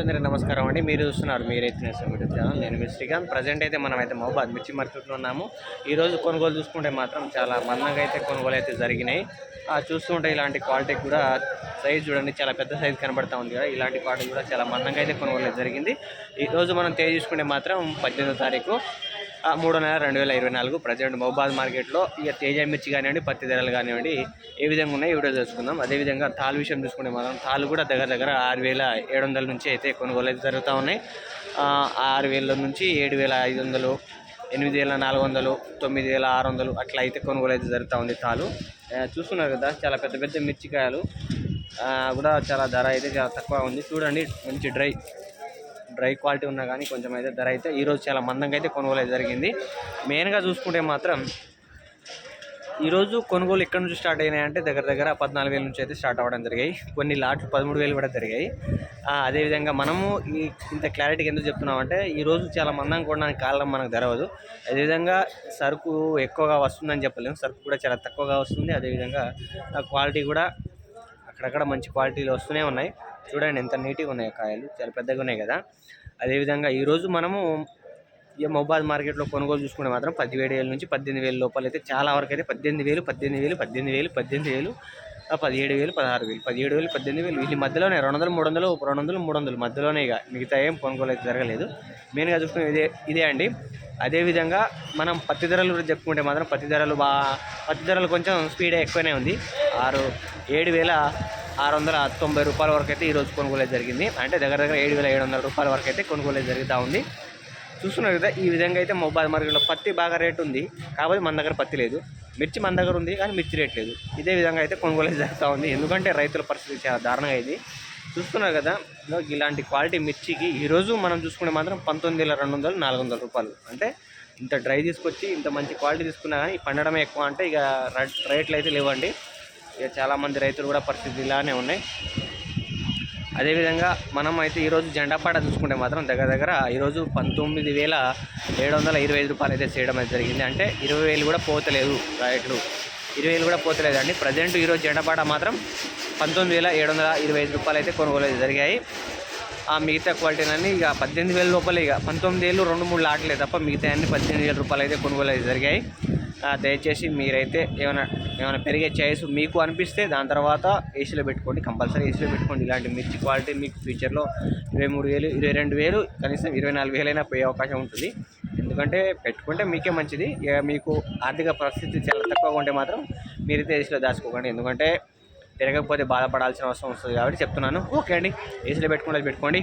అందరికీ నమస్కారం అండి. మీరు చూస్తున్నారు మీరైతే యూట్యూబ్ ఛానల్. నేను మీ శ్రీకాంత్. ప్రజెంట్ అయితే మనం అయితే మహబాద్ మిర్చి మార్కెట్లో ఉన్నాము. ఈరోజు కొనుగోలు చూసుకుంటే మాత్రం చాలా మందంగా అయితే కొనుగోలు అయితే జరిగినాయి. ఆ, చూస్తుంటే ఇలాంటి క్వాలిటీ కూడా సైజ్ చూడండి చాలా పెద్ద సైజ్ కనబడతా ఉంది కదా. ఇలాంటి క్వాలిటీ కూడా చాలా మందంగా అయితే కొనుగోలు అయితే జరిగింది. ఈరోజు మనం తేజ్ చూసుకుంటే మాత్రం పద్దెనిమిదో తారీఖు. మూడో నెల రెండు వేల ఇరవై నాలుగు ప్రజెంట్ మహబాద్ మార్కెట్లో ఇక తేజ మిర్చి కానివ్వండి పత్తి ధరలు కానివ్వండి ఏ విధంగా ఉన్నాయి ఈ వీడియో తెలుసుకుందాం. అదేవిధంగా తాలు విషయం చూసుకుంటే మాత్రం తాలు కూడా దగ్గర దగ్గర ఆరు వేల ఏడు వందల నుంచి అయితే కొనుగోలు అయితే జరుగుతూ ఉన్నాయి. ఆరు వేల నుంచి ఏడు వేల ఐదు వందలు ఎనిమిది వేల నాలుగు వందలు తొమ్మిది వేల ఆరు వందలు అట్లా అయితే కొనుగోలు అయితే జరుగుతూ ఉంది తాలు చూస్తున్నారు కదా చాలా పెద్ద పెద్ద మిర్చికాయలు. కూడా చాలా ధర అయితే చాలా తక్కువ ఉంది. చూడండి మంచి డ్రై. డ్రై క్వాలిటీ ఉన్నా కానీ కొంచెం అయితే ధర అయితే ఈరోజు చాలా మందంగా అయితే కొనుగోలు అయితే జరిగింది. మెయిన్గా చూసుకుంటే మాత్రం ఈరోజు కొనుగోలు ఎక్కడి నుంచి స్టార్ట్ అయినాయి అంటే దగ్గర దగ్గర పద్నాలుగు వేల నుంచి అయితే స్టార్ట్ అవ్వడం జరిగాయి. కొన్ని లాట్లు పదమూడు వేలు కూడా జరిగాయి అదేవిధంగా మనము ఈ ఇంత క్లారిటీకి ఎందుకు చెప్తున్నామంటే ఈరోజు చాలా మందంగా కొనడానికి కారణం మనకు తెరవదు. అదేవిధంగా సరుకు ఎక్కువగా వస్తుందని చెప్పలేము. సరుకు కూడా చాలా తక్కువగా వస్తుంది. అదేవిధంగా ఆ క్వాలిటీ కూడా అక్కడక్కడ మంచి క్వాలిటీలు వస్తూనే ఉన్నాయి. చూడండి ఎంత నీట్గా ఉన్నాయి కాయలు. చాలా పెద్దగా ఉన్నాయి కదా. అదేవిధంగా ఈరోజు మనము ఈ మొబైల్ మార్కెట్లో కొనుగోలు చూసుకుంటే మాత్రం పదివేడు వేల నుంచి పద్దెనిమిది వేల లోపల అయితే చాలా వరకు అయితే పద్దెనిమిది వేలు పద్దెనిమిది వేలు పద్దెనిమిది వేలు పద్దెనిమిది వేలు పదిహేడు వేలు పదహారు వేలు పదిహేడు వేలు పద్దెనిమిది వేలు. వీళ్ళ మధ్యలోనే రెండు వందలు మూడు వందలు రెండు వందలు మూడు వందలు మధ్యలోనే ఇక మిగతా ఏం కొనుగోలు అయితే జరగలేదు. మెయిన్గా చూసుకునే ఇదే ఇదే అండి. అదేవిధంగా మనం పత్తి ధరలు గురించి చెప్పుకుంటే మాత్రం పత్తి ధరలు బా పత్తి ధరలు కొంచెం స్పీడ్ ఎక్కువనే ఉంది. ఆరు ఏడు వేల ఆరు వందల తొంభై రూపాయల వరకు అయితే ఈరోజు కొనుగోలు జరిగింది. అంటే దగ్గర దగ్గర ఏడు వేల ఏడు వందల రూపాయల వరకు అయితే కొనుగోలు జరుగుతూ ఉంది. చూస్తున్నారు కదా ఈ విధంగా అయితే మొబైల్ మార్కెట్లో పత్తి బాగా రేట్ ఉంది. కాకపోతే మన దగ్గర పత్తి లేదు. మిర్చి మన దగ్గర ఉంది కానీ మిర్చి రేట్ లేదు. ఇదే విధంగా అయితే కొనుగోలు జరుగుతూ ఉంది. ఎందుకంటే రైతుల పరిస్థితి చాలా దారుణంగా అయింది. చూస్తున్నారు కదా ఇలాంటి క్వాలిటీ మిర్చికి ఈరోజు మనం చూసుకుంటే మాత్రం పంతొమ్మిది వేల రెండు వందలు నాలుగు వందల రూపాయలు. అంటే ఇంత డ్రై తీసుకొచ్చి ఇంత మంచి క్వాలిటీ తీసుకున్నా కానీ పండడమే ఎక్కువ అంటే ఇక రేట్లు అయితే లేవండి. ఇక చాలామంది రైతులు కూడా పరిస్థితి ఇలానే ఉన్నాయి. అదేవిధంగా మనం అయితే ఈరోజు జెండాపాట చూసుకుంటే మాత్రం దగ్గర దగ్గర ఈరోజు పంతొమ్మిది వేల ఏడు వందల ఇరవై ఐదు రూపాయలు అయితే చేయడం అయితే జరిగింది. అంటే ఇరవై వేలు కూడా పోతలేదు రైట్లు ఇరవై వేలు కూడా పోతలేదు అండి. ప్రజెంట్ ఈరోజు జెండాపాట మాత్రం పంతొమ్మిది వేల ఏడు వందల ఇరవై ఐదు రూపాయలు అయితే కొనుగోలు జరిగాయి. ఆ మిగతా క్వాలిటీలన్నీ ఇక పద్దెనిమిది వేల లోపలే ఇక పంతొమ్మిది వేలు రెండు మూడు లాట్లే తప్ప మిగతా అన్ని పద్దెనిమిది వేల రూపాయలు అయితే కొనుగోలు అయితే జరిగాయి. దయచేసి మీరైతే ఏమైనా ఏమైనా పెరిగే ఛాయిస్ మీకు అనిపిస్తే దాని తర్వాత ఏసీలో పెట్టుకోండి. కంపల్సరీ ఏసీలో పెట్టుకోండి. ఇలాంటి మిర్చి క్వాలిటీ మీకు ఫ్యూచర్లో ఇరవై మూడు వేలు ఇరవై రెండు వేలు కనీసం ఇరవై నాలుగు వేలైనా పోయే అవకాశం ఉంటుంది. ఎందుకంటే పెట్టుకుంటే మీకే మంచిది. ఇక మీకు ఆర్థిక పరిస్థితి చాలా తక్కువగా ఉంటే మాత్రం మీరైతే ఏసీలో దాచుకోకండి. ఎందుకంటే తిరగకపోతే బాధపడాల్సిన అవసరం వస్తుంది కాబట్టి చెప్తున్నాను. ఓకే అండి. ఏసీలో పెట్టుకుంటే పెట్టుకోండి.